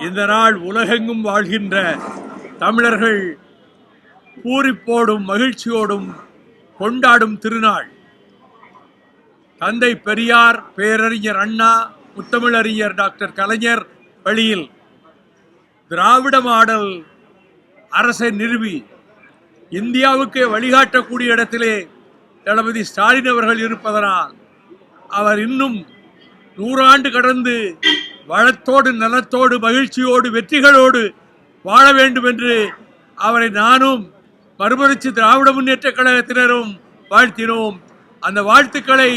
இந்த நாள் உலகெங்கும் வாழ்கின்ற தமிழர்கள் பூரிப்போடும் மகிழ்ச்சியோடும் கொண்டாடும் திருநாள். தந்தை பெரியார் பேரறிஞர் அண்ணா முத்தமிழறிஞர் டாக்டர் கலைஞர் வழியில் திராவிட மாடல் அரசை நிறுவி இந்தியாவுக்கு வழிகாட்டக்கூடிய இடத்திலே தளபதி ஸ்டாலின் அவர்கள் இருப்பதனால் அவர் இன்னும் நூறாண்டு கடந்து வளத்தோடு நலத்தோடு மகிழ்ச்சியோடு வெற்றிகளோடு வாழ வேண்டும் என்று அவரை நானும் மறுமலர்ச்சி திராவிட முன்னேற்ற கழகத்தினரும் வாழ்த்தினோம். அந்த வாழ்த்துக்களை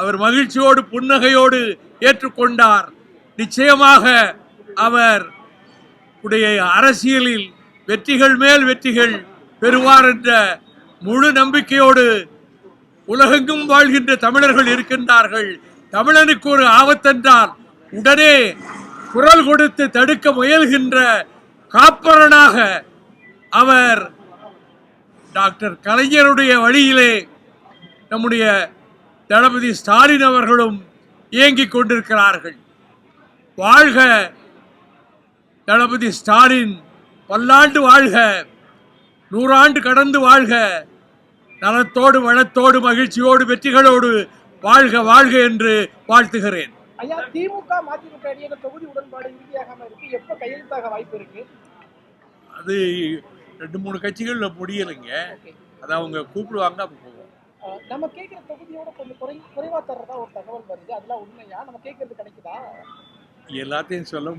அவர் மகிழ்ச்சியோடு புன்னகையோடு ஏற்றுக்கொண்டார். நிச்சயமாக அவர் உடைய அரசியலில் வெற்றிகள் மேல் வெற்றிகள் பெறுவார் என்ற முழு நம்பிக்கையோடு உலகெங்கும் வாழ்கின்ற தமிழர்கள் இருக்கின்றார்கள். தமிழனுக்கு ஒரு ஆபத்தென்றால் உடனே குரல் கொடுத்து தடுக்க முயல்கின்ற காப்பரனாக அவர் டாக்டர் கலைஞருடைய வழியிலே நம்முடைய தளபதி ஸ்டாலின் அவர்களும் இயங்கிக் கொண்டிருக்கிறார்கள். வாழ்க தளபதி ஸ்டாலின். பல்லாண்டு வாழ்க. நூறாண்டு கடந்து வாழ்க. நலத்தோடு வளத்தோடு மகிழ்ச்சியோடு வெற்றிகளோடு வாழ்க வாழ்க என்று வாழ்த்துகிறேன். ஐயா திமுக மதிமுக இடையே தொகுதி உடன்பாடு இறுதியாகாம இருக்கு. எப்ப கையெழுத்தாக வாய்ப்பு இருக்கு? அது ரெண்டு மூணு கட்சிகளில் முடியலைங்க. அதை அவங்க கூப்பிடுவாங்க அப்போ போவோம். நம்ம கேட்கிற தொகுதியோட கொஞ்சம் குறை குறைவா தர்றதா ஒரு தகவல் வருது. அதெல்லாம் உண்மையா? நம்ம கேட்கறது கிடைக்குதா எல்லாத்தையும் சொல்ல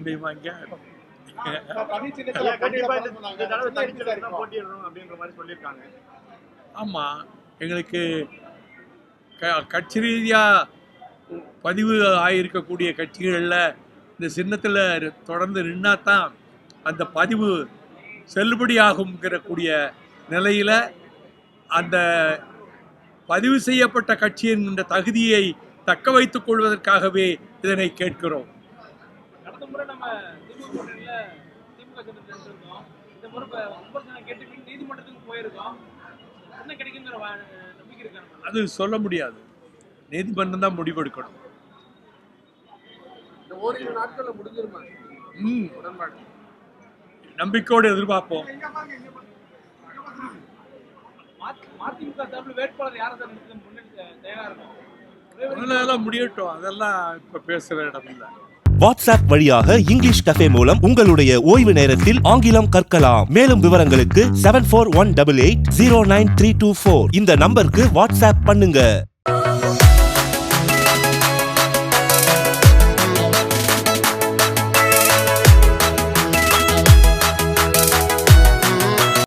மாதிரி சொல்லியிருக்காங்க. ஆமாம் எங்களுக்கு க கட்சி ரீதியாக பதிவு ஆகியிருக்கக்கூடிய கட்சிகளில் இந்த சின்னத்தில் தொடர்ந்து நின்னா தான் அந்த பதிவு செல்லுபடியாகுங்கிற கூடிய நிலையில் அந்த பதிவு செய்யப்பட்ட கட்சி என்கின்ற தகுதியை தக்க வைத்துக் கொள்வதற்காகவே இதனை கேட்கிறோம். அது சொல்ல முடியாது. நீதிமன்றம் தான் முடிவெடுக்கணும். ஓரிரு நாட்கள்ல முடிஞ்சிருமா? ம். உடன்பாடு. நம்பிக்கையோடு எதிர்பார்ப்போம். மதிமுக சார்பில் வேட்பாளர் யாரை தான் நிறுத்த முன்னெடுக்க தயாரா இருக்கும் ஒரே ஒரு அதெல்லாம் முடியட்டும். அதெல்லாம் இப்ப பேசுற இடம் இல்லை. வாட்ஸ்அப் வழியாக இங்கிலீஷ் கஃபே மூலம் உங்களுடைய ஓய்வு நேரத்தில் ஆங்கிலம் கற்கலாம். மேலும் விவரங்களுக்கு seven four one double eight zero nine three two four இந்த நம்பருக்கு வாட்ஸ்அப் பண்ணுங்க.